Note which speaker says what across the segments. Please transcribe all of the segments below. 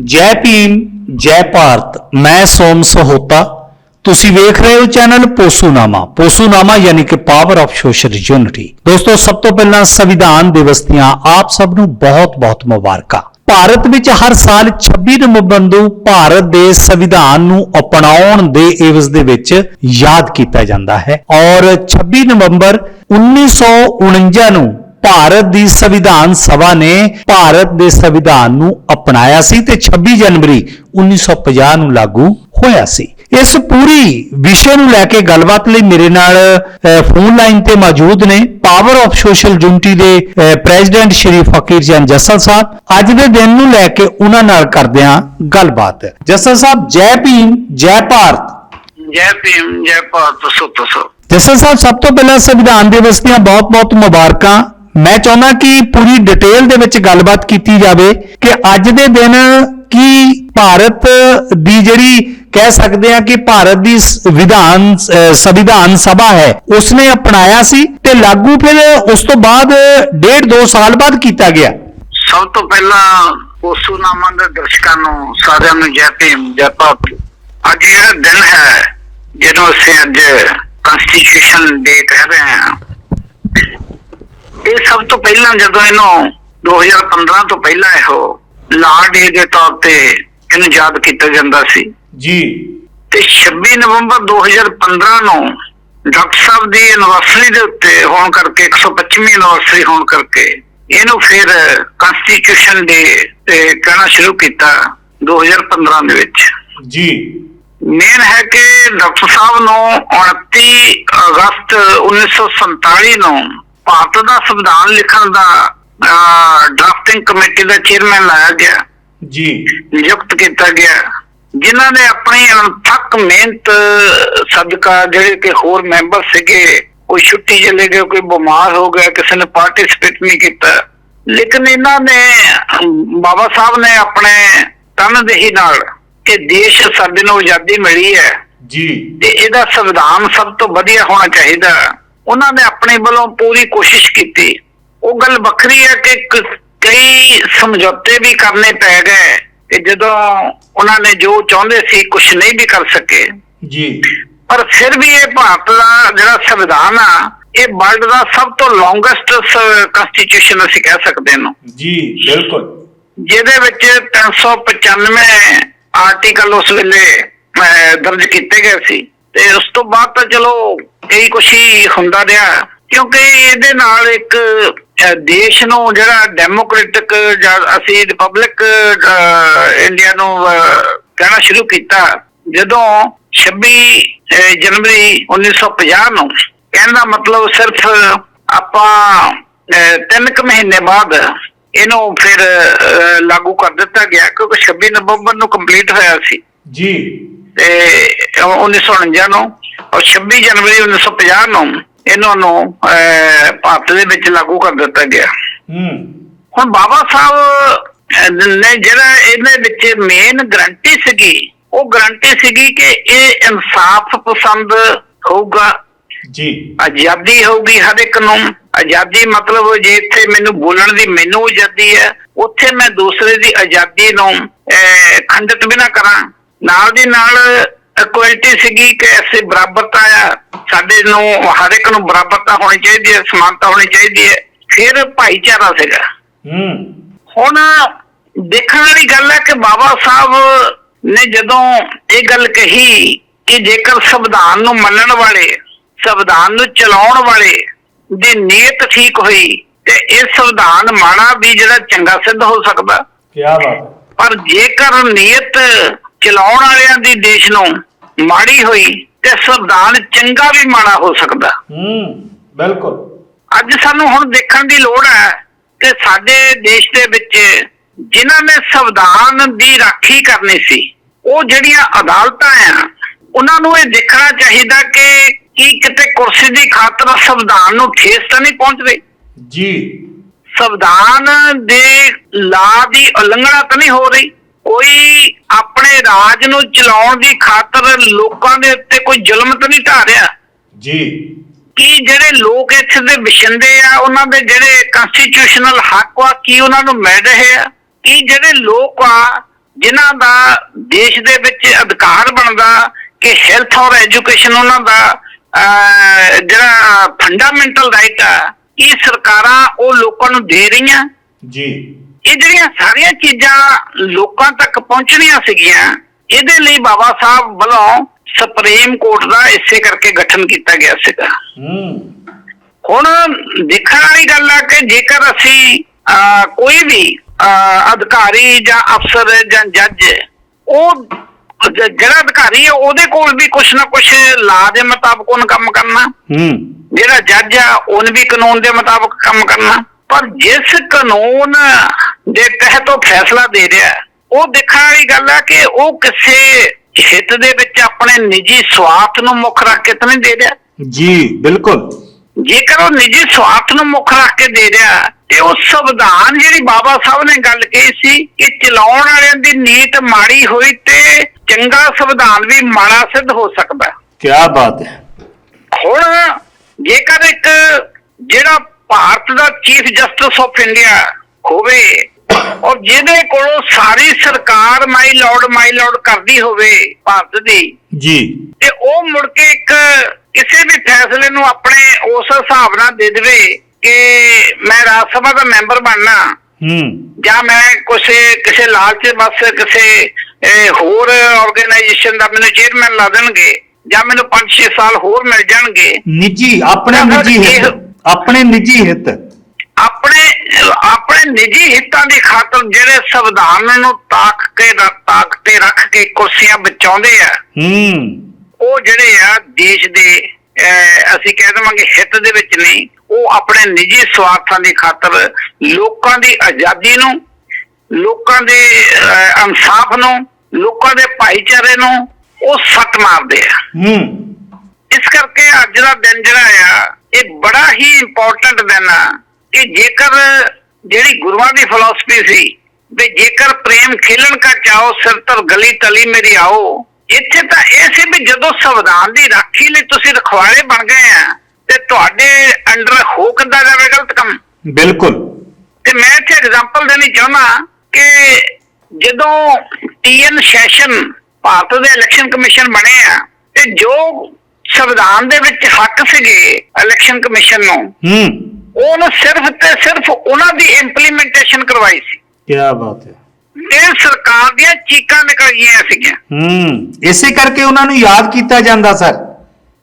Speaker 1: ਜੈ ਭੀਮ, ਜੈ ਭਾਰਤ, ਮੈਂ ਸੋਮ ਸਹੋਤਾ। ਤੁਸੀਂ ਵੇਖ ਰਹੇ ਹੋ ਚੈਨਲ ਪੋਸੂਨਾਮਾ। ਪੋਸੂਨਾਮਾ ਯਾਨੀ ਕਿ ਪਾਵਰ ਆਫ ਸੋਸ਼ਲ ਯੂਨਿਟੀ ਦੋਸਤੋ, ਸਭ ਤੋਂ ਪਹਿਲਾਂ ਸੰਵਿਧਾਨ ਦਿਵਸ ਦੀਆਂ ਆਪ ਸਭ ਨੂੰ ਬਹੁਤ-ਬਹੁਤ ਮੁਬਾਰਕਾਂ। ਭਾਰਤ ਵਿੱਚ ਹਰ ਸਾਲ 26 ਨਵੰਬਰ ਨੂੰ ਭਾਰਤ ਦੇ ਸੰਵਿਧਾਨ ਨੂੰ ਅਪਣਾਉਣ ਦੇ ਏਵਜ਼ ਦੇ ਵਿੱਚ ਯਾਦ ਕੀਤਾ ਜਾਂਦਾ ਹੈ। ਔਰ 26 ਨਵੰਬਰ 1949 ਨੂੰ ਭਾਰਤ ਦੀ ਸੰਵਿਧਾਨ ਸਭਾ ਨੇ ਭਾਰਤ ਦੇ ਸੰਵਿਧਾਨ ਨੂੰ ਅਪਣਾਇਆ ਸੀ ਤੇ 26 ਜਨਵਰੀ 1950 ਨੂੰ ਲਾਗੂ ਹੋਇਆ ਸੀ। ਇਸ ਪੂਰੀ ਵਿਸ਼ੇ ਨੂੰ ਲੈ ਕੇ ਗੱਲਬਾਤ ਲਈ ਮੇਰੇ ਨਾਲ ਫੋਨ ਲਾਈਨ ਤੇ ਮੌਜੂਦ ਨੇ ਪਾਵਰ ਆਫ ਸੋਸ਼ਲ ਯੂਨਿਟੀ ਦੇ ਪ੍ਰੈਜ਼ੀਡੈਂਟ ਸ਼੍ਰੀ ਫਕੀਰ ਜਨ ਜੱਸਲ ਸਾਹਿਬ। ਅੱਜ ਦੇ ਦਿਨ ਨੂੰ ਲੈ ਕੇ ਉਹਨਾਂ ਨਾਲ ਕਰਦੇ ਹਾਂ ਗੱਲਬਾਤ। ਜੱਸਲ ਸਾਹਿਬ ਜੈ ਭੀਮ ਜੈ ਭਾਰਤ।
Speaker 2: ਜੈ ਭੀਮ ਜੈ ਭਾਰਤ ਸੁਤ ਸੋ
Speaker 1: ਜਸਨ ਸਾਹਿਬ ਸਭ ਤੋਂ ਪਹਿਲਾਂ ਸੰਵਿਧਾਨ ਦਿਵਸ ਦੀਆਂ ਬਹੁਤ-ਬਹੁਤ ਮੁਬਾਰਕਾਂ। ਮੈਂ ਚਾਹੁੰਦਾ ਕਿ ਪੂਰੀ ਡਿਟੇਲ ਦੇ ਵਿੱਚ ਗੱਲਬਾਤ ਕੀਤੀ ਜਾਵੇ ਕਿ ਅੱਜ ਦੇ ਦਿਨ ਕੀ ਭਾਰਤ ਦੀ ਜਿਹੜੀ ਕਹਿ ਸਕਦੇ ਆ ਕਿ ਭਾਰਤ ਦੀ ਵਿਧਾਨ ਸੰਵਿਧਾਨ ਸਭਾ ਹੈ, ਉਸਨੇ ਅਪਣਾਇਆ ਸੀ ਤੇ ਲਾਗੂ ਫਿਰ ਉਸ ਤੋਂ ਬਾਅਦ ਡੇਢ ਦੋ ਸਾਲ ਬਾਅਦ ਕੀਤਾ ਗਿਆ।
Speaker 2: ਸਭ ਤੋਂ ਪਹਿਲਾਂ ਪੋਸੂਨਾਮਾ ਦੇ ਦਰਸ਼ਕਾਂ ਨੂੰ ਸਾਰਿਆਂ ਨੂੰ ਜੈ ਭੀਮ, ਜੈ ਭਾਰਤ। ਅੱਜ ਜਿਹੜਾ ਦਿਨ ਹੈ ਜਦੋਂ ਅਸੀਂ ਅੱਜ ਕਨਸਟੀਟਿਊਸ਼ਨ ਡੇ ਕਹਿ ਰਹੇ ਹਾਂ ਇਹ ਸਭ ਤੋਂ ਪਹਿਲਾਂ ਜਦੋਂ ਇਹਨੂੰ 2015 ਤੋਂ ਪਹਿਲਾਂ ਇਹੋ ਲਾ ਡੇ ਦੇ ਤੌਰ ਤੇ ਇਹਨੂੰ ਯਾਦ ਕੀਤਾ ਜਾਂਦਾ ਸੀ।
Speaker 1: ਜੀ।
Speaker 2: ਤੇ 26 ਨਵੰਬਰ 2015 ਨੂੰ ਡਾਕਟਰ ਸਾਹਿਬ ਦੀ ਐਨਵਰਸਰੀ ਦੇ ਉੱਤੇ ਹੋਣ ਕਰਕੇ 125ਵੀਂ ਐਨਵਰਸਰੀ ਹੋਣ ਕਰਕੇ ਇਹਨੂੰ ਫਿਰ ਕਨਸਟੀਟਿਊਸ਼ਨ ਡੇ ਤੇ ਕਹਿਣਾ ਸ਼ੁਰੂ ਕੀਤਾ 2015 ਦੇ ਵਿੱਚ।
Speaker 1: ਜੀ।
Speaker 2: ਮੇਨ ਹੈ ਕਿ ਡਾਕਟਰ ਸਾਹਿਬ ਨੂੰ 29 ਅਗਸਤ 1947 ਨੂੰ ਭਾਰਤ ਦਾ ਸੰਵਿਧਾਨ ਲਿਖਣ ਦਾ ਡਰਾਫਟਿੰਗ ਕਮੇਟੀ ਦਾ ਚੇਅਰਮੈਨ ਲਾਇਆ ਗਿਆ।
Speaker 1: ਜੀ।
Speaker 2: ਨਿਯੁਕਤ ਕੀਤਾ ਗਿਆ। ਜਿਨ੍ਹਾਂ ਨੇ ਆਪਣੀ ਅਣਥੱਕ ਮਿਹਨਤ ਸਦਕਾ ਜਿਹੜੇ ਕਿ ਹੋਰ ਮੈਂਬਰ ਸੀਗੇ ਕੋਈ ਛੁੱਟੀ ਚਲੇ ਗਏ ਕੋਈ ਬਿਮਾਰ ਹੋ ਗਿਆ ਕਿਸੇ ਨੇ ਪਾਰਟਿਸਿਪੇਟ ਨਹੀਂ ਕੀਤਾ। ਲੇਕਿਨ ਇਹਨਾਂ ਨੇ ਬਾਬਾ ਸਾਹਿਬ ਨੇ ਆਪਣੇ ਤਨਦੇਹੀ ਨਾਲ ਕਿ ਦੇਸ਼ ਸਾਡੇ ਨੂੰ ਆਜ਼ਾਦੀ ਮਿਲੀ ਹੈ।
Speaker 1: ਜੀ।
Speaker 2: ਤੇ ਇਹਦਾ ਸੰਵਿਧਾਨ ਸਭ ਤੋਂ ਵਧੀਆ ਹੋਣਾ ਚਾਹੀਦਾ। ਉਹਨਾਂ ਨੇ ਆਪਣੇ ਵੱਲੋਂ ਪੂਰੀ ਕੋਸ਼ਿਸ਼ ਕੀਤੀ। ਉਹ ਗੱਲ ਵੱਖਰੀ ਹੈ ਕਿ ਕਈ ਸਮਝੌਤੇ ਵੀ ਕਰਨੇ ਪੈ ਗਏ ਕਿ ਜਦੋਂ ਉਹਨਾਂ ਨੇ ਜੋ ਚਾਹੁੰਦੇ ਸੀ ਕੁਝ ਨਹੀਂ ਵੀ ਕਰ ਸਕੇ।
Speaker 1: ਜੀ।
Speaker 2: ਪਰ ਫਿਰ ਵੀ ਇਹ ਭਾਰਤ ਦਾ ਜਿਹੜਾ ਸੰਵਿਧਾਨ ਆ ਇਹ ਵਰਲਡ ਦਾ ਸਭ ਤੋਂ ਲੌਂਗੇਸਟ ਕਨਸਟੀਟਿਊਸ਼ਨ ਅਸੀਂ ਕਹਿ ਸਕਦੇ ਹਾਂ।
Speaker 1: ਜੀ ਬਿਲਕੁਲ।
Speaker 2: ਜਿਹਦੇ ਵਿੱਚ 395 ਆਰਟੀਕਲ ਉਸ ਵੇਲੇ ਦਰਜ ਕੀਤੇ ਗਏ ਸੀ। ਤੇ ਉਸ ਤੋਂ ਬਾਅਦ ਤਾਂ ਚਲੋ ਕਈ ਕੁਛ ਹੀ ਹੁੰਦਾ ਰਿਹਾ। ਕਿਉਂਕਿ ਇਹਦੇ ਨਾਲ ਇੱਕ ਅਹ, ਦੇਸ਼ ਨੂੰ ਜਿਹੜਾ ਡੈਮੋਕ੍ਰੈਟਿਕ ਜਾਂ ਅਸੀਂ ਰਿਪਬਲਿਕ ਇੰਡੀਆ ਨੂੰ ਕਹਿਣਾ ਸ਼ੁਰੂ ਕੀਤਾ। ਜਦੋਂ 26 ਜਨਵਰੀ 1950 ਨੂੰ ਕਹਿਣ ਦਾ ਮਤਲਬ ਸਿਰਫ ਆਪਾਂ ਤਿੰਨ ਕੁ ਮਹੀਨੇ ਬਾਅਦ ਇਹਨੂੰ ਫਿਰ ਲਾਗੂ ਕਰ ਦਿੱਤਾ ਗਿਆ। ਕਿਉਂਕਿ 26 ਨਵੰਬਰ ਨੂੰ ਕੰਪਲੀਟ ਹੋਇਆ ਸੀ।
Speaker 1: ਜੀ।
Speaker 2: ਤੇ 1949 ਨੂੰ ਔਰ 26 ਜਨਵਰੀ 1950 ਨੂੰ ਇਹਨਾਂ ਨੂੰ ਭਾਰਤ ਦੇ ਵਿੱਚ ਲਾਗੂ ਕਰ ਦਿੱਤਾ ਗਿਆ।
Speaker 1: ਹੂੰ।
Speaker 2: ਹੁਣ ਬਾਬਾ ਸਾਹਿਬ ਨੇ ਜਿਹੜਾ ਇਹਦੇ ਵਿੱਚ ਮੇਨ ਗਰੰਟੀ ਸੀਗੀ ਉਹ ਗਰੰਟੀ ਸੀਗੀ ਕਿ ਇਹ ਇਨਸਾਫ ਪਸੰਦ ਹੋਊਗਾ।
Speaker 1: ਜੀ।
Speaker 2: ਆਜ਼ਾਦੀ ਹੋਊਗੀ ਹਰ ਇੱਕ ਨੂੰ। ਆਜ਼ਾਦੀ ਮਤਲਬ ਜੇ ਇੱਥੇ ਮੈਨੂੰ ਬੋਲਣ ਦੀ ਮੈਨੂੰ ਆਜ਼ਾਦੀ ਹੈ ਉੱਥੇ ਮੈਂ ਦੂਸਰੇ ਦੀ ਆਜ਼ਾਦੀ ਨੂੰ ਖੰਡਿਤ ਵੀ ਨਾ ਕਰਾਂ। ਨਾਲ ਦੀ ਨਾਲ ਇਕੁਐਲਿਟੀ ਸੀਗੀ ਕਿ ਅਸੀਂ ਬਰਾਬਰਤਾ ਆ ਸਾਡੇ ਨੂੰ ਹਰ ਇੱਕ ਨੂੰ ਬਰਾਬਰਤਾ ਹੋਣੀ ਚਾਹੀਦੀ ਹੈ ਸਮਾਨਤਾ ਹੋਣੀ ਚਾਹੀਦੀ ਹੈ ਫਿਰ ਭਾਈਚਾਰਾ ਸੀਗਾ।
Speaker 1: ਹੂੰ।
Speaker 2: ਹੁਣ ਦੇਖਣ ਵਾਲੀ ਗੱਲ ਹੈ ਕਿ ਬਾਬਾ ਸਾਹਿਬ ਨੇ ਜਦੋਂ ਇਹ ਗੱਲ ਕਹੀ ਕਿ ਜੇਕਰ ਸੰਵਿਧਾਨ ਨੂੰ ਮੰਨਣ ਵਾਲੇ ਸੰਵਿਧਾਨ ਨੂੰ ਚਲਾਉਣ ਵਾਲੇ ਦੀ ਨੀਅਤ ਠੀਕ ਹੋਈ ਤੇ ਇਹ ਸੰਵਿਧਾਨ ਮਾੜਾ ਵੀ ਜਿਹੜਾ ਚੰਗਾ ਸਿੱਧ ਹੋ ਸਕਦਾ।
Speaker 1: ਕੀ ਬਾਤ
Speaker 2: ਪਰ ਜੇਕਰ ਨੀਅਤ ਚਲਾਉਣ ਵਾਲਿਆਂ ਦੀ ਦੇਸ਼ ਨੂੰ ਮਾੜੀ ਹੋਈ ਤੇ ਸੰਵਿਧਾਨ ਚੰਗਾ ਵੀ ਮਾੜਾ ਹੋ ਸਕਦਾ।
Speaker 1: ਹੂੰ ਬਿਲਕੁਲ।
Speaker 2: ਅੱਜ ਸਾਨੂੰ ਹੁਣ ਦੇਖਣ ਦੀ ਲੋੜ ਹੈ ਕਿ ਸਾਡੇ ਦੇਸ਼ ਦੇ ਵਿੱਚ ਜਿਨ੍ਹਾਂ ਨੇ ਸੰਵਿਧਾਨ ਦੀ ਰਾਖੀ ਕਰਨੀ ਸੀ ਉਹ ਜਿਹੜੀਆਂ ਅਦਾਲਤਾਂ ਆ ਉਹਨਾਂ ਨੂੰ ਇਹ ਦੇਖਣਾ ਚਾਹੀਦਾ ਕਿ ਕੀ ਕਿਤੇ ਕੁਰਸੀ ਦੀ ਖਾਤਰ ਸੰਵਿਧਾਨ ਨੂੰ ਠੇਸ ਤਾਂ ਨਹੀਂ ਪਹੁੰਚ ਰਹੀ
Speaker 1: ਜੀ।
Speaker 2: ਸੰਵਿਧਾਨ ਦੇ ਲਾ ਦੀ ਉਲੰਘਣਾ ਤਾਂ ਨਹੀਂ ਹੋ ਰਹੀ? ਕੋਈ ਆਪਣੇ ਰਾਜ ਨੂੰ ਚਲਾਉਣ ਦੀ ਖਾਤਰ ਲੋਕਾਂ ਦੇ ਉੱਤੇ ਕੋਈ ਜ਼ੁਲਮ ਤਾਂ ਨਹੀਂ ਢਾ ਰਿਹਾ
Speaker 1: ਜੀ।
Speaker 2: ਕੀ ਜਿਹੜੇ ਲੋਕ ਇੱਥੇ ਦੇ ਵਸਿੰਦੇ ਆ ਉਹਨਾਂ ਦੇ ਜਿਹੜੇ ਕਨਸਟੀਟਿਊਸ਼ਨਲ ਹੱਕ ਆ ਕੀ ਉਹਨਾਂ ਨੂੰ ਮਿਲ ਰਹੇ ਆ? ਕੀ ਜਿਹੜੇ ਲੋਕ ਆ ਜਿਨ੍ਹਾਂ ਦਾ ਦੇਸ਼ ਦੇ ਵਿੱਚ ਅਧਿਕਾਰ ਬਣਦਾ ਕਿ ਹੈਲਥ ਔਰ ਐਜੂਕੇਸ਼ਨ ਉਹਨਾਂ ਦਾ ਜਿਹੜਾ ਫੰਡਾਮੈਂਟਲ ਰਾਈਟ ਆ ਇਹ ਸਰਕਾਰਾਂ ਉਹ ਲੋਕਾਂ ਨੂੰ ਦੇ ਰਹੀਆਂ?
Speaker 1: ਜੀ।
Speaker 2: ਇਹ ਜਿਹੜੀਆਂ ਸਾਰੀਆਂ ਚੀਜ਼ਾਂ ਲੋਕਾਂ ਤੱਕ ਪਹੁੰਚਣੀਆਂ ਸੀਗੀਆਂ ਇਹਦੇ ਲਈ ਬਾਬਾ ਸਾਹਿਬ ਵੱਲੋਂ ਸੁਪਰੀਮ ਕੋਰਟ ਦਾ ਇਸੇ ਕਰਕੇ ਗਠਨ ਕੀਤਾ ਗਿਆ ਸੀਗਾ। ਹੁਣ ਦੇਖਣ ਵਾਲੀ ਗੱਲ ਆ ਕਿ ਜੇਕਰ ਅਸੀਂ ਕੋਈ ਵੀ ਅਧਿਕਾਰੀ ਜਾਂ ਅਫਸਰ ਜਾਂ ਜੱਜ ਉਹ ਜਿਹੜਾ ਅਧਿਕਾਰੀ ਹੈ ਉਹਦੇ ਕੋਲ ਵੀ ਕੁਛ ਨਾ ਕੁਛ ਲਾ ਦੇ ਮੁਤਾਬਕ ਉਹਨ ਕੰਮ ਕਰਨਾ।
Speaker 1: ਹੂੰ।
Speaker 2: ਜਿਹੜਾ ਜੱਜ ਆ ਉਹਨ ਵੀ ਕਾਨੂੰਨ ਦੇ ਮੁਤਾਬਕ ਕੰਮ ਕਰਨਾ। ਪਰ ਜਿਸ ਕਾਨੂੰਨ ਦੇ ਤਹਿਤ ਉਹ ਫੈਸਲਾ ਦੇ ਰਿਹਾ ਉਹ ਦੇਖਣ ਵਾਲੀ ਗੱਲ ਹੈ ਕਿ ਉਹ ਕਿਸੇ ਹਿੱਤ ਦੇ ਵਿੱਚ ਆਪਣੇ ਨਿੱਜੀ ਸਵਾਰਥ ਨੂੰ ਮੁੱਖ ਰੱਖ ਕੇ ਤਾਂ ਨਹੀਂ ਦੇ ਰਿਹਾ।
Speaker 1: ਜੀ ਬਿਲਕੁਲ।
Speaker 2: ਜੇਕਰ ਉਹ ਨਿੱਜੀ ਸਵਾਰਥ ਨੂੰ ਮੁੱਖ ਰੱਖ ਕੇ ਦੇ ਰਿਹਾ ਤੇ ਉਹ ਸੰਵਿਧਾਨ ਜਿਹੜੀ ਬਾਬਾ ਸਾਹਿਬ ਨੇ ਗੱਲ ਕਹੀ ਸੀ ਕਿ ਚਲਾਉਣ ਵਾਲਿਆਂ ਦੀ ਨੀਤ ਮਾੜੀ ਹੋਈ ਤੇ ਚੰਗਾ ਸੰਵਿਧਾਨ ਵੀ ਮਾੜਾ ਸਿੱਧ ਹੋ ਸਕਦਾ।
Speaker 1: ਕੀ ਬਾਤ ਹੈ।
Speaker 2: ਹੁਣ ਜੇਕਰ ਇੱਕ ਜਿਹੜਾ ਭਾਰਤ ਦਾ ਚੀਫ ਜਸਟਿਸ ਆਫ ਇੰਡੀਆ ਹੋਵੇ ਔਰ ਜਿਹਦੇ ਕੋਲੋਂ ਸਾਰੀ ਸਰਕਾਰ ਮਾਈ ਲਾਰਡ ਮਾਈ ਲਾਰਡ ਕਰਦੀ ਹੋਵੇ ਭਾਰਤ ਦੀ
Speaker 1: ਜੀ।
Speaker 2: ਤੇ ਉਹ ਮੁੜ ਕੇ ਇੱਕ ਕਿਸੇ ਵੀ ਫੈਸਲੇ ਨੂੰ ਆਪਣੇ ਉਸ ਹਿਸਾਬ ਨਾਲ ਦੇ ਦੇਵੇ ਕਿ ਮੈਂ ਰਾਜ ਸਭਾ ਦਾ ਮੈਂਬਰ ਬਣਨਾ।
Speaker 1: ਹੂੰ।
Speaker 2: ਜਾਂ ਮੈਂ ਕਿਸੇ ਕਿਸੇ ਲਾਲਚ ਬਸ ਕਿਸੇ ਹੋਰ ਆਰਗੇਨਾਈਜੇਸ਼ਨ ਦਾ ਮੈਨੂੰ ਚੇਅਰਮੈਨ ਲਾ ਦੇਣਗੇ ਜਾਂ ਮੈਨੂੰ 5-6 ਸਾਲ ਹੋਰ ਮਿਲ ਜਾਣਗੇ।
Speaker 1: ਨਿੱਜੀ ਆਪਣੇ ਨਿੱਜੀ ਹਿੱਤ ਆਪਣੇ ਨਿੱਜੀ ਹਿੱਤ।
Speaker 2: ਆਪਣੇ ਆਪਣੇ ਨਿੱਜੀ ਹਿੱਤਾਂ ਦੀ ਖਾਤਰ ਜਿਹੜੇ ਸੰਵਿਧਾਨ ਨੂੰ ਤਾਕ ਕੇ ਤਾਕ ਤੇ ਰੱਖ ਕੇ ਕੁਰਸੀਆਂ ਬਚਾਉਂਦੇ ਆ
Speaker 1: ਹੂੰ।
Speaker 2: ਉਹ ਜਿਹੜੇ ਆ ਦੇਸ਼ ਦੇ ਅਸੀਂ ਕਹਿ ਦੇਵਾਂਗੇ ਹਿੱਤ ਦੇ ਵਿੱਚ ਨਹੀਂ ਉਹ ਆਪਣੇ ਨਿੱਜੀ ਸਵਾਰਥਾਂ ਦੀ ਖਾਤਰ ਲੋਕਾਂ ਦੀ ਆਜ਼ਾਦੀ ਨੂੰ ਲੋਕਾਂ ਦੇ ਇਨਸਾਫ ਨੂੰ ਲੋਕਾਂ ਦੇ ਭਾਈਚਾਰੇ ਨੂੰ ਉਹ ਸੱਟ ਮਾਰਦੇ ਆ।
Speaker 1: ਹੂੰ।
Speaker 2: ਇਸ ਕਰਕੇ ਅੱਜ ਦਾ ਦਿਨ ਜਿਹੜਾ ਆ ਇਹ ਬੜਾ ਹੀ ਇੰਪੋਰਟੈਂਟ ਦਿਨ ਆ। ਕਿ ਜੇਕਰ ਜਿਹੜੀ ਗੁਰੂਆਂ ਦੀ ਫਿਲਾਸਫੀ ਸੀ ਵੀ ਜੇਕਰ ਪ੍ਰੇਮ ਖੇਲਣ ਕਾ ਚਾਹੋ ਸਿਰ ਤਰ ਗਲੀ ਤਲੀ ਮੇਰੀ ਆਓ ਇੱਥੇ ਤਾਂ ਇਹ ਸੀ ਵੀ ਜਦੋਂ ਸੰਵਿਧਾਨ ਦੀ ਰਾਖੀ ਲਈ ਤੁਸੀਂ ਰਖਵਾਲੇ ਬਣ ਗਏ ਆ ਤੇ ਤੁਹਾਡੇ ਅੰਡਰ ਹੋ ਕਿੱਦਾਂ ਜਾਵੇ ਗਲਤ ਕੰਮ?
Speaker 1: ਬਿਲਕੁਲ।
Speaker 2: ਤੇ ਮੈਂ ਇੱਥੇ ਐਗਜ਼ਾਮਪਲ ਦੇਣੀ ਚਾਹੁੰਦਾ ਕਿ ਜਦੋਂ ਟੀਐਨ ਸੈਸ਼ਨ ਭਾਰਤ ਦੇ ਇਲੈਕਸ਼ਨ ਕਮਿਸ਼ਨ ਬਣੇ ਆ ਤੇ ਜੋ ਸੰਵਿਧਾਨ ਦੇ ਵਿੱਚ ਹੱਕ ਸੀਗੇ ਇਲੈਕਸ਼ਨ ਕਮਿਸ਼ਨ ਨੂੰ
Speaker 1: ਹੂੰ।
Speaker 2: ਉਹਨੂੰ ਸਿਰਫ ਤੇ ਸਿਰਫ ਉਹਨਾਂ ਦੀ ਇੰਪਲੀਮੈਂਟੇਸ਼ਨ ਕਰਵਾਈ ਸੀ।
Speaker 1: ਕੀ ਬਾਤ ਹੈ।
Speaker 2: ਤੇ ਸਰਕਾਰ ਦੀਆਂ ਚੀਕਾਂ ਨਿਕਲ ਗਈਆਂ ਸੀਗੀਆਂ।
Speaker 1: ਹੂੰ ਇਸੇ ਕਰਕੇ ਉਹਨਾਂ ਨੂੰ ਯਾਦ ਕੀਤਾ ਜਾਂਦਾ ਸਰ।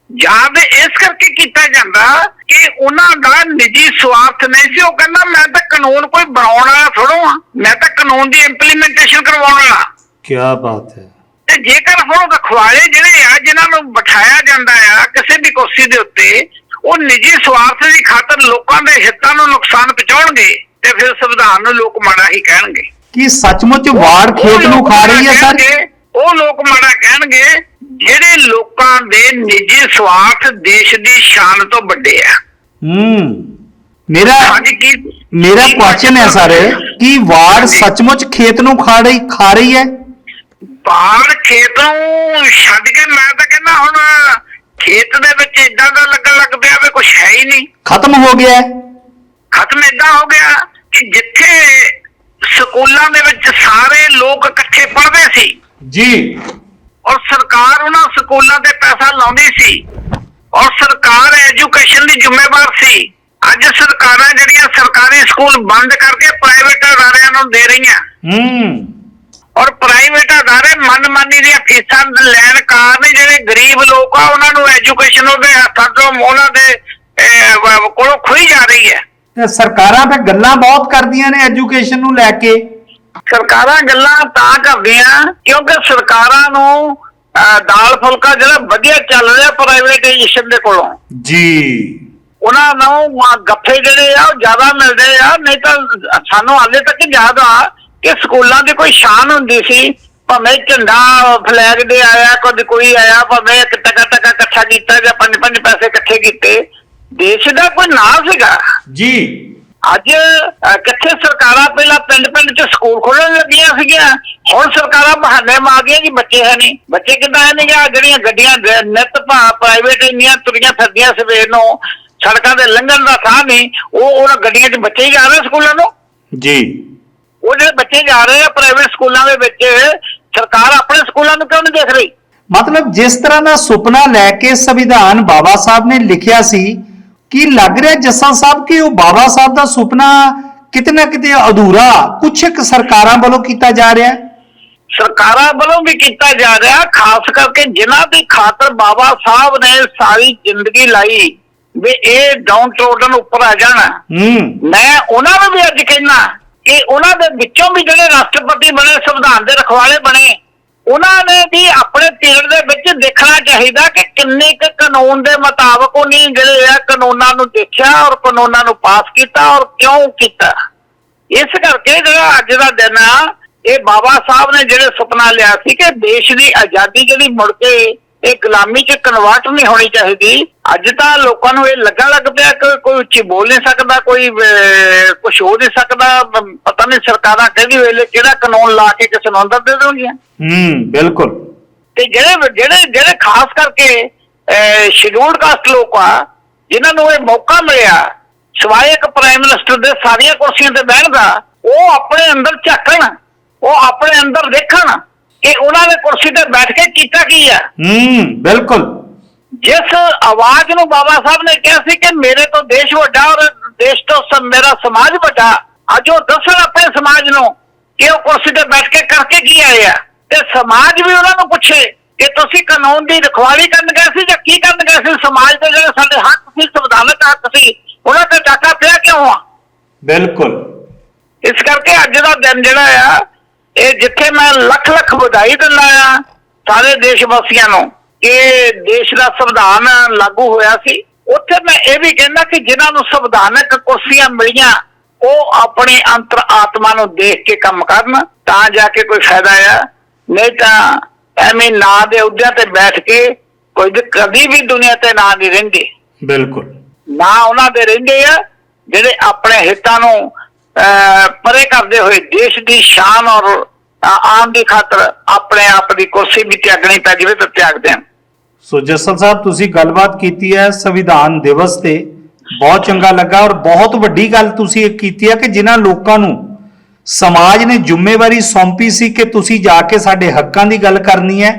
Speaker 2: ਯਾਦ ਇਸ ਕਰਕੇ ਕੀਤਾ ਜਾਂਦਾ ਕਿ ਉਹਨਾਂ ਦਾ ਨਿੱਜੀ ਸਵਾਰਥ ਨਹੀਂ ਸੀ। ਉਹ ਕਹਿੰਦਾ ਮੈਂ ਤਾਂ ਕਾਨੂੰਨ ਕੋਈ ਬਣਾਉਣ ਵਾਲਾ ਥੋੜੋ ਮੈਂ ਤਾਂ ਕਾਨੂੰਨ ਦੀ ਇੰਪਲੀਮੈਂਟੇਸ਼ਨ ਕਰਵਾਉਣ ਵਾਲਾ
Speaker 1: ਕੀ ਬਾਤ ਹੈ।
Speaker 2: ਤੇ ਜੇਕਰ ਹੁਣ ਰਖਵਾਲੇ ਜਿਹੜੇ ਆ ਜਿਨ੍ਹਾਂ ਨੂੰ ਬਿਠਾਇਆ ਜਾਂਦਾ ਆ ਕਿਸੇ ਵੀ ਕੁਰਸੀ ਦੇ ਉੱਤੇ ਉਹ ਨਿੱਜੀ ਸਵਾਰਥ ਦੀ ਖਾਤਰ ਲੋਕਾਂ ਦੇ ਹਿੱਤਾਂ ਨੂੰ ਨੁਕਸਾਨ ਪਹੁੰਚਾਉਣਗੇ ਤੇ ਫਿਰ ਸੰਵਿਧਾਨ ਨੂੰ ਲੋਕ ਮਾੜਾ ਹੀ ਕਹਿਣਗੇ।
Speaker 1: ਕੀ ਸੱਚਮੁੱਚ ਵਾੜ ਖੇਤ ਨੂੰ ਖਾ ਰਹੀ ਹੈ ਸਰ?
Speaker 2: ਉਹ ਲੋਕ ਮਾੜਾ ਕਹਿਣਗੇ ਜਿਹੜੇ ਲੋਕਾਂ ਦੇ ਨਿੱਜੀ ਸਵਾਰਥ ਦੇਸ਼ ਦੀ ਸ਼ਾਨ ਤੋਂ ਵੱਡੇ ਆ।
Speaker 1: ਹੂੰ। ਮੇਰਾ ਮੇਰਾ ਕੁਐਸਚਨ ਹੈ ਸਰ ਕੀ ਵਾੜ ਸੱਚਮੁੱਚ ਖੇਤ ਨੂੰ ਖਾ ਰਹੀ ਖਾ ਰਹੀ ਹੈ?
Speaker 2: ਬਾਹਰ ਖੇਤ ਨੂੰ ਛੱਡ ਕੇ ਮੈਂ ਤਾਂ ਕਹਿੰਦਾ ਹੁਣ ਖੇਤ ਦੇ ਵਿੱਚ ਇਦਾਂ ਦਾ ਲੱਗਣ ਲੱਗ ਪਿਆ ਵੀ ਕੁਝ ਹੈ ਹੀ ਨਹੀਂ।
Speaker 1: ਖਤਮ ਹੋ ਗਿਆ ਹੈ।
Speaker 2: ਖਤਮ ਇਦਾਂ ਹੋ ਗਿਆ ਕਿ ਜਿੱਥੇ ਸਕੂਲਾਂ ਦੇ ਵਿੱਚ ਸਾਰੇ ਲੋਕ ਇਕੱਠੇ ਪੜ੍ਹਦੇ ਸੀ
Speaker 1: ਜੀ।
Speaker 2: ਔਰ ਸਰਕਾਰ ਉਹਨਾਂ ਸਕੂਲਾਂ ਤੇ ਪੈਸਾ ਲਾਉਂਦੀ ਸੀ ਔਰ ਸਰਕਾਰ ਐਜੂਕੇਸ਼ਨ ਦੀ ਜ਼ਿੰਮੇਵਾਰ ਸੀ। ਅੱਜ ਸਰਕਾਰਾਂ ਜਿਹੜੀਆਂ ਸਰਕਾਰੀ ਸਕੂਲ ਬੰਦ ਕਰਕੇ ਪ੍ਰਾਈਵੇਟ ਅਦਾਰਿਆਂ ਨੂੰ ਦੇ ਰਹੀਆਂ।
Speaker 1: ਹੂੰ।
Speaker 2: ਔਰ ਪ੍ਰਾਈਵੇਟ ਅਦਾਰੇ ਮਨਮਾਨੀ ਦੀਆਂ ਫੀਸਾਂ ਲੈਣ ਕਾਰਨ ਜਿਹੜੇ ਗਰੀਬ ਲੋਕ ਆ ਉਹਨਾਂ ਨੂੰ ਐਜੂਕੇਸ਼ਨ ਉਹਦੇ ਹੱਥਾਂ ਤੋਂ ਉਹਨਾਂ ਦੇ ਕੋਲੋਂ ਖੋਈ ਜਾ ਰਹੀ ਹੈ।
Speaker 1: ਤੇ ਸਰਕਾਰਾਂ ਫਿਰ ਗੱਲਾਂ ਬਹੁਤ ਕਰਦੀਆਂ ਨੇ ਐਜੂਕੇਸ਼ਨ ਨੂੰ ਲੈ ਕੇ।
Speaker 2: ਸਰਕਾਰਾਂ ਗੱਲਾਂ ਤਾਂ ਕਰਦੀਆਂ ਕਿਉਂਕਿ ਸਰਕਾਰਾਂ ਨੂੰ ਦਾਲ ਫੁਲਕਾ ਜਿਹੜਾ ਵਧੀਆ ਚੱਲ ਰਿਹਾ ਪ੍ਰਾਈਵੇਟਾਈਜੇਸ਼ਨ ਦੇ ਕੋਲੋਂ।
Speaker 1: ਜੀ।
Speaker 2: ਉਹਨਾਂ ਨੂੰ ਗੱਫੇ ਜਿਹੜੇ ਆ ਉਹ ਜ਼ਿਆਦਾ ਮਿਲਦੇ ਆ ਨਹੀਂ ਤਾਂ ਸਾਨੂੰ ਹਾਲੇ ਤੱਕ ਯਾਦ ਆ ਕਿ ਸਕੂਲਾਂ ਦੀ ਕੋਈ ਸ਼ਾਨ ਹੁੰਦੀ ਸੀ? ਭਾਵੇਂ ਝੰਡਾ ਫਲੈਗ ਦੇ ਆਇਆ ਕਦੇ ਕੋਈ ਆਇਆ ਭਾਵੇਂ ਇੱਕ ਟਕਾ ਟਕਾ ਇਕੱਠਾ ਕੀਤਾ ਜਾਂ ਪੰਜ ਪੰਜ ਪੈਸੇ ਇਕੱਠੇ ਕੀਤੇ ਦੇਸ਼ ਦਾ ਕੋਈ ਨਾਂ ਸੀਗਾ?
Speaker 1: ਜੀ।
Speaker 2: ਅੱਜ ਕਿੱਥੇ ਸਰਕਾਰਾਂ ਪਹਿਲਾਂ ਪਿੰਡ ਪਿੰਡ 'ਚ ਸਕੂਲ ਖੋਲ੍ਹਣ ਲੱਗੀਆਂ ਸੀਗੀਆਂ? ਹੁਣ ਸਰਕਾਰਾਂ ਬਹਾਨੇ ਮਾਰਦੀਆਂ ਜੀ ਬੱਚੇ ਹੈ ਨਹੀਂ। ਬੱਚੇ ਕਿੱਦਾਂ ਹੈ ਨਹੀਂ? ਆ ਜਿਹੜੀਆਂ ਗੱਡੀਆਂ ਦ- ਨਿੱਤ ਭਾ ਪ੍ਰਾਈਵੇਟ ਇੰਨੀਆਂ ਤੁਰੀਆਂ ਫਿਰਦੀਆਂ ਸਵੇਰ ਨੂੰ ਸੜਕਾਂ ਤੇ ਲੰਘਣ ਦਾ ਥਾਂ ਨਹੀਂ ਉਹ ਉਹਨਾਂ ਗੱਡੀਆਂ 'ਚ ਬੱਚੇ ਹੀ ਜਾ ਰਹੇ ਸਕੂਲਾਂ ਨੂੰ?
Speaker 1: ਜੀ।
Speaker 2: ਉਹ ਜਿਹੜੇ ਬੱਚੇ ਜਾ ਰਹੇ ਆ ਪ੍ਰਾਈਵੇਟ ਸਕੂਲਾਂ ਦੇ ਵਿੱਚ ਸਰਕਾਰ ਆਪਣੇ ਸਕੂਲਾਂ ਨੂੰ ਕਿਉਂ ਨਹੀਂ ਦੇਖ ਰਹੀ?
Speaker 1: ਮਤਲਬ ਜਿਸ ਤਰ੍ਹਾਂ ਦਾ ਸੁਪਨਾ ਲੈ ਕੇ ਸੰਵਿਧਾਨ ਬਾਬਾ ਸਾਹਿਬ ਨੇ ਲਿਖਿਆ ਸੀ ਕੀ ਲੱਗ ਰਿਹਾ ਜੱਸਾ ਸਾਹਿਬ ਕਿ ਉਹ ਬਾਬਾ ਸਾਹਿਬ ਦਾ ਸੁਪਨਾ ਕਿਤੇ ਨਾ ਕਿਤੇ ਅਧੂਰਾ ਕੁਛ ਇੱਕ ਸਰਕਾਰਾਂ ਵੱਲੋਂ ਕੀਤਾ ਜਾ ਰਿਹਾ? ਹੈ
Speaker 2: ਸਰਕਾਰਾਂ ਵੱਲੋਂ ਵੀ ਕੀਤਾ ਜਾ ਰਿਹਾ ਖਾਸ ਕਰਕੇ ਜਿਨ੍ਹਾਂ ਦੀ ਖਾਤਰ ਬਾਬਾ ਸਾਹਿਬ ਨੇ ਸਾਰੀ ਜ਼ਿੰਦਗੀ ਲਾਈ ਵੀ ਇਹ ਡਾਊਨ ਟ੍ਰੋਡਨ ਉੱਪਰ ਆ ਜਾਣਾ।
Speaker 1: ਹੂੰ।
Speaker 2: ਮੈਂ ਉਹਨਾਂ ਨੂੰ ਵੀ ਅੱਜ ਕਹਿਣਾ ਕਿ ਉਹਨਾਂ ਦੇ ਵਿੱਚੋਂ ਵੀ ਜਿਹੜੇ ਰਾਸ਼ਟਰਪਤੀ ਬਣੇ, ਸੰਵਿਧਾਨ ਦੇ ਰਖਵਾਲੇ ਬਣੇ, ਉਹਨਾਂ ਨੇ ਵੀ ਆਪਣੇ ਪੀਰੀਅਡ ਦੇ ਵਿੱਚ ਦੇਖਣਾ ਚਾਹੀਦਾ ਕਿ ਕਿੰਨੇ ਕੁ ਕਾਨੂੰਨ ਦੇ ਮੁਤਾਬਕ ਉਹਨੇ ਜਿਹੜੇ ਆ ਕਾਨੂੰਨਾਂ ਨੂੰ ਦੇਖਿਆ ਔਰ ਕਾਨੂੰਨਾਂ ਨੂੰ ਪਾਸ ਕੀਤਾ ਔਰ ਕਿਉਂ ਕੀਤਾ। ਇਸ ਕਰਕੇ ਜਿਹੜਾ ਅੱਜ ਦਾ ਦਿਨ ਆ, ਇਹ ਬਾਬਾ ਸਾਹਿਬ ਨੇ ਜਿਹੜੇ ਸੁਪਨਾ ਲਿਆ ਸੀ ਕਿ ਦੇਸ਼ ਦੀ ਆਜ਼ਾਦੀ ਜਿਹੜੀ ਮੁੜ ਕੇ ਇਹ ਗੁਲਾਮੀ ਚ ਕਨਵਰਟ ਨਹੀਂ ਹੋਣੀ ਚਾਹੀਦੀ ਅੱਜ ਤਾਂ ਲੋਕਾਂ ਨੂੰ ਇਹ ਲੱਗਣ ਲੱਗ ਪਿਆ ਕਿ ਕੋਈ ਉੱਚੀ ਬੋਲ ਨਹੀਂ ਸਕਦਾ ਕੋਈ ਕੁਝ ਹੋ ਨਹੀਂ ਸਕਦਾ। ਪਤਾ ਨਹੀਂ ਸਰਕਾਰਾਂ ਕਿਹੜੀ ਵੇਲੇ ਕਿਹੜਾ ਕਾਨੂੰਨ ਲਾ ਕੇ ਕਿਸੇ ਨੂੰ ਅੰਦਰ ਦੇ ਦੇਣਗੀਆਂ।
Speaker 1: ਹੂੰ ਬਿਲਕੁਲ।
Speaker 2: ਤੇ ਜਿਹੜੇ ਜਿਹੜੇ ਜਿਹੜੇ ਖਾਸ ਕਰਕੇ ਸ਼ਡਿਊਲਡ ਕਾਸਟ ਲੋਕ ਆ ਜਿਨ੍ਹਾਂ ਨੂੰ ਇਹ ਮੌਕਾ ਮਿਲਿਆ ਸਿਵਾਏ ਇੱਕ ਪ੍ਰਾਈਮ ਮਿਨਿਸਟਰ ਦੇ ਸਾਰੀਆਂ ਕੁਰਸੀਆਂ ਤੇ ਬਹਿਣ ਦਾ ਉਹ ਆਪਣੇ ਅੰਦਰ ਝਾਕਣ ਉਹ ਆਪਣੇ ਅੰਦਰ ਦੇਖਣ ਕਿ ਉਹਨਾਂ ਨੇ ਕੁਰਸੀ ਤੇ ਬੈਠ ਕੇ ਕੀਤਾ ਕੀ ਆ।
Speaker 1: ਹੂੰ ਬਿਲਕੁਲ।
Speaker 2: ਜਿਸ ਆਵਾਜ਼ ਨੂੰ ਬਾਬਾ ਸਾਹਿਬ ਨੇ ਕਿਹਾ ਸੀ ਕਿ ਮੇਰੇ ਤੋਂ ਦੇਸ਼ ਵੱਡਾ ਔਰ ਦੇਸ਼ ਤੋਂ ਮੇਰਾ ਸਮਾਜ ਵੱਡਾ ਅੱਜ ਉਹ ਦੱਸਣ ਆਪਣੇ ਸਮਾਜ ਨੂੰ ਕਿ ਉਹ ਕੁਰਸੀ ਤੇ ਬੈਠ ਕੇ ਕਰਕੇ ਕੀ ਆਏ ਆ? ਤੇ ਸਮਾਜ ਵੀ ਉਹਨਾਂ ਨੂੰ ਪੁੱਛੇ ਕਿ ਤੁਸੀਂ ਕਾਨੂੰਨ ਦੀ ਰਖਵਾਲੀ ਕਰਨ ਗਏ ਸੀ ਜਾਂ ਕੀ ਕਰਨ ਗਏ ਸੀ? ਸਮਾਜ ਦੇ ਜਿਹੜੇ ਸਾਡੇ ਹੱਕ ਸੀ ਸੰਵਿਧਾਨਕ ਹੱਕ ਸੀ ਉਹਨਾਂ ਤੇ ਡਾਕਾ ਪਿਆ ਕਿਉਂ ਆ?
Speaker 1: ਬਿਲਕੁਲ।
Speaker 2: ਇਸ ਕਰਕੇ ਅੱਜ ਦਾ ਦਿਨ ਜਿਹੜਾ ਆ ਇਹ ਜਿੱਥੇ ਮੈਂ ਲੱਖ ਲੱਖ ਵਧਾਈ ਦਿੰਦਾ ਆ ਸਾਰੇ ਦੇਸ਼ ਵਾਸੀਆਂ ਨੂੰ। ਕਿ ਦੇਸ਼ ਦਾ ਸੰਵਿਧਾਨ ਲਾਗੂ ਹੋਇਆ ਸੀ ਉੱਥੇ ਮੈਂ ਇਹ ਵੀ ਕਹਿੰਦਾ ਕਿ ਜਿਨ੍ਹਾਂ ਨੂੰ ਸੰਵਿਧਾਨਕ ਕੁਰਸੀਆਂ ਮਿਲੀਆਂ ਉਹ ਆਪਣੀ ਅੰਤਰ ਆਤਮਾ ਨੂੰ ਦੇਖ ਕੇ ਕੰਮ ਕਰਨ ਤਾਂ ਜਾ ਕੇ ਕੋਈ ਫਾਇਦਾ ਆ। ਨਹੀਂ ਤਾਂ ਐਵੇਂ ਨਾਂ ਦੇ ਅਹੁਦਿਆਂ ਤੇ ਬੈਠ ਕੇ ਕੋਈ ਕਦੀ ਵੀ ਦੁਨੀਆ ਤੇ ਨਾਂ ਨਹੀਂ ਰਹਿੰਦੇ।
Speaker 1: ਬਿਲਕੁਲ।
Speaker 2: ਨਾ ਉਹਨਾਂ ਦੇ ਰਹਿੰਦੇ ਆ ਜਿਹੜੇ ਆਪਣੇ ਹਿੱਤਾਂ ਨੂੰ ਪਰੇ ਕਰਦੇ ਹੋਏ ਦੇਸ਼ ਦੀ ਸ਼ਾਨ ਔਰ ਆਨ ਦੀ ਖਾਤਰ ਆਪਣੇ ਆਪ ਦੀ ਕੁਰਸੀ ਵੀ ਤਿਆਗਣੀ ਪੈ ਜਾਵੇ ਤਾਂ ਤਿਆਗ ਦੇਣ।
Speaker 1: ਸੋ ਜਸਲ ਸਾਹਿਬ, ਤੁਸੀਂ ਗੱਲਬਾਤ ਕੀਤੀ ਹੈ ਸੰਵਿਧਾਨ ਦਿਵਸ ਤੇ। ਬਹੁਤ ਚੰਗਾ ਲੱਗਾ ਔਰ ਬਹੁਤ ਵੱਡੀ ਗੱਲ ਤੁਸੀਂ ਇਹ ਕੀਤੀ ਹੈ ਕਿ ਜਿਨ੍ਹਾਂ ਲੋਕਾਂ ਨੂੰ ਸਮਾਜ ਨੇ ਜ਼ਿੰਮੇਵਾਰੀ ਸੌਂਪੀ ਸੀ ਕਿ ਤੁਸੀਂ ਜਾ ਕੇ ਸਾਡੇ ਹੱਕਾਂ ਦੀ ਗੱਲ ਕਰਨੀ ਹੈ,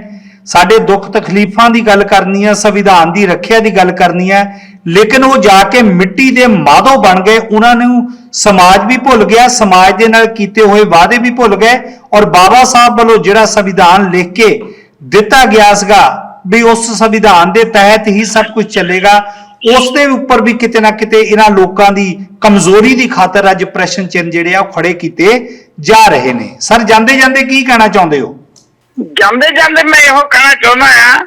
Speaker 1: ਸਾਡੇ ਦੁੱਖ ਤਕਲੀਫਾਂ ਦੀ ਗੱਲ ਕਰਨੀ ਹੈ, ਸੰਵਿਧਾਨ ਦੀ ਰੱਖਿਆ ਦੀ ਗੱਲ ਕਰਨੀ ਹੈ, ਲੇਕਿਨ ਉਹ ਜਾ ਕੇ ਮਿੱਟੀ ਦੇ ਮਾਧੋ ਬਣ ਗਏ, ਉਹਨਾਂ ਨੂੰ ਸਮਾਜ ਵੀ ਭੁੱਲ ਗਿਆ, ਸਮਾਜ ਦੇ ਨਾਲ ਕੀਤੇ ਹੋਏ ਵਾਅਦੇ ਵੀ ਭੁੱਲ ਗਏ ਔਰ ਬਾਬਾ ਸਾਹਿਬ ਵੱਲੋਂ ਜਿਹੜਾ ਸੰਵਿਧਾਨ ਲਿਖ ਕੇ ਦਿੱਤਾ ਗਿਆ ਸੀਗਾ ਵੀ ਉਸ ਸੰਵਿਧਾਨ ਦੇ ਤਹਿਤ ਹੀ ਸਭ ਕੁਝ ਚੱਲੇਗਾ। ਉਸ ਦੇ ਉੱਪਰ ਵੀ ਕਿਤੇ ਨਾ ਕਿਤੇ ਇਹਨਾਂ ਲੋਕਾਂ ਦੀ ਕਮਜ਼ੋਰੀ ਦੀ ਖਾਤਰ ਅੱਜ ਪ੍ਰਸ਼ਨ ਚਿੰਨ੍ਹ ਜਿਹੜੇ ਆ ਉਹ ਖੜੇ ਕੀਤੇ ਜਾ ਰਹੇ ਨੇ। ਸਰ, ਜਾਂਦੇ ਜਾਂਦੇ ਕੀ ਕਹਿਣਾ ਚਾਹੁੰਦੇ ਹੋ?
Speaker 2: ਜਾਂਦੇ ਜਾਂਦੇ ਮੈਂ ਇਹੋ ਕਹਿਣਾ ਚਾਹੁੰਦਾ ਆ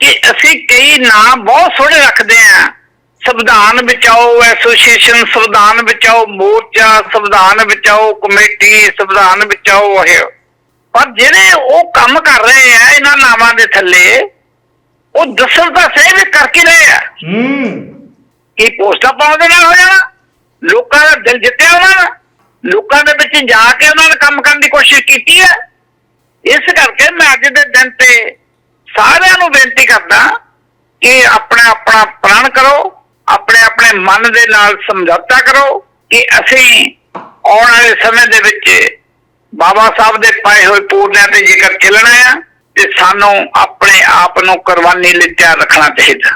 Speaker 2: ਕਿ ਅਸੀਂ ਕਈ ਨਾਂ ਬਹੁਤ ਸੋਹਣੇ ਰੱਖਦੇ ਆ ਸੰਵਿਧਾਨ ਬਚਾਓ, ਐਸੋਸੀਏਸ਼ਨ ਸੰਵਿਧਾਨ ਬਚਾਓ, ਮੋਰਚਾ ਸੰਵਿਧਾਨ ਬਚਾਓ, ਕਮੇਟੀ ਸੰਵਿਧਾਨ ਬਚਾਓ, ਇਹ। ਪਰ ਜਿਹੜੇ ਉਹ ਕੰਮ ਕਰ ਰਹੇ ਆ ਇਹਨਾਂ ਨਾਵਾਂ ਦੇ ਥੱਲੇ ਉਹ ਦੱਸਣ ਤਾਂ ਸਹੀ ਵੀ ਕਰ ਕੀ ਰਹੇ ਆ।
Speaker 1: ਹੂੰ।
Speaker 2: ਕੀ ਪੋਸਟਾਂ ਪਾਉਣ ਦੇ ਨਾਲ ਹੋ ਜਾਣਾ? ਲੋਕਾਂ ਦਾ ਦਿਲ ਜਿੱਤਿਆ ਉਹਨਾਂ ਨੇ ਲੋਕਾਂ ਦੇ ਵਿੱਚ ਜਾ ਕੇ ਉਹਨਾਂ ਨੇ ਕੰਮ ਕਰਨ ਦੀ ਕੋਸ਼ਿਸ਼ ਕੀਤੀ ਹੈ ਇਸ ਕਰਕੇ ਮੈਂ ਅੱਜ ਦੇ ਦਿਨ ਤੇ ਸਾਰਿਆਂ ਨੂੰ ਬੇਨਤੀ ਕਰਦਾ ਕਿ ਆਪਣਾ ਆਪਣਾ ਪ੍ਰਣ ਕਰੋ ਆਪਣੇ ਆਪਣੇ ਮਨ ਦੇ ਨਾਲ ਸਮਝੌਤਾ ਕਰੋ ਕਿ ਅਸੀਂ ਆਉਣ ਵਾਲੇ ਸਮੇਂ ਦੇ ਵਿੱਚ ਬਾਬਾ ਸਾਹਿਬ ਦੇ ਪਾਏ ਹੋਏ ਪੂਰਨਿਆਂ ਤੇ ਜੇਕਰ ਚੱਲਣਾ ਆ ਤੇ ਸਾਨੂੰ ਆਪਣੇ ਆਪ ਨੂੰ ਕੁਰਬਾਨੀ ਲਈ ਤਿਆਰ ਰੱਖਣਾ ਚਾਹੀਦਾ।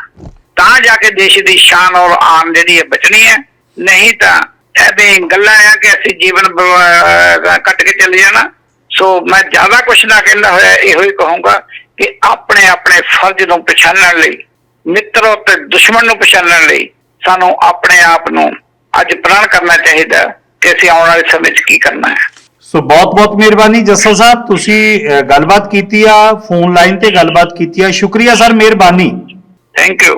Speaker 2: ਤਾਂ ਜਾ ਕੇ ਦੇਸ਼ ਦੀ ਸ਼ਾਨ ਔਰ ਆਨ ਜਿਹੜੀ ਹੈ ਬਚਣੀ ਹੈ। ਨਹੀਂ ਤਾਂ ਐਵੇਂ ਗੱਲਾਂ ਆ ਕਿ ਅਸੀਂ ਜੀਵਨ ਕੱਟ ਕੇ ਚੱਲੇ ਜਾਣਾ। ਸੋ ਮੈਂ ਜ਼ਿਆਦਾ ਕੁਛ ਨਾ ਕਹਿੰਦਾ ਹੋਇਆ, ਇਹੋ ਹੀ ਕਹੂੰਗਾ ਕਿ ਆਪਣੇ ਆਪਣੇ ਫਰਜ਼ ਨੂੰ ਪਛਾਣਨ ਲਈ, ਮਿੱਤਰੋ ਤੇ ਦੁਸ਼ਮਣ ਨੂੰ ਪਛਾਣਨ ਲਈ ਸਾਨੂੰ ਆਪਣੇ ਆਪ ਨੂੰ ਅੱਜ ਪ੍ਰਣ ਕਰਨਾ ਚਾਹੀਦਾ ਕਿ ਅਸੀਂ ਆਉਣ ਵਾਲੇ ਸਮੇਂ 'ਚ ਕੀ ਕਰਨਾ ਹੈ।
Speaker 1: ਸੋ ਬਹੁਤ ਬਹੁਤ ਮਿਹਰਬਾਨੀ ਜੱਸਲ ਸਾਹਿਬ, ਤੁਸੀਂ ਗੱਲਬਾਤ ਕੀਤੀ ਆ, ਫੋਨ ਲਾਈਨ ਤੇ ਗੱਲਬਾਤ ਕੀਤੀ ਆ। ਸ਼ੁਕਰੀਆ ਸਰ, ਮਿਹਰਬਾਨੀ।
Speaker 2: Thank you